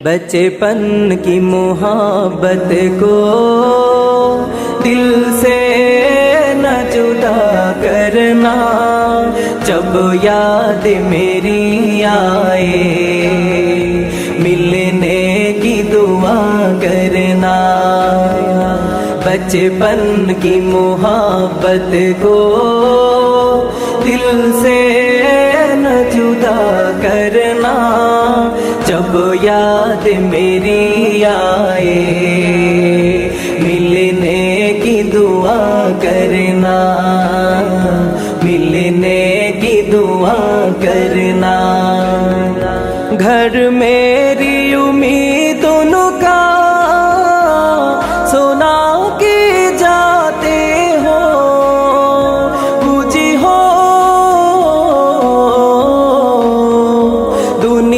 बचपन की मोहब्बत को दिल से न जुदा करना, जब याद मेरी आए। मिलने की दुआ करना, बचपन की मोहब्बत को दिल से न जुदा करना जब याद मेरी आए, मिलने की दुआ करना, मिलने की दुआ करना। घर मेरी उम्मीदों का सुना के जाते हो, मुझे हो। दुनिया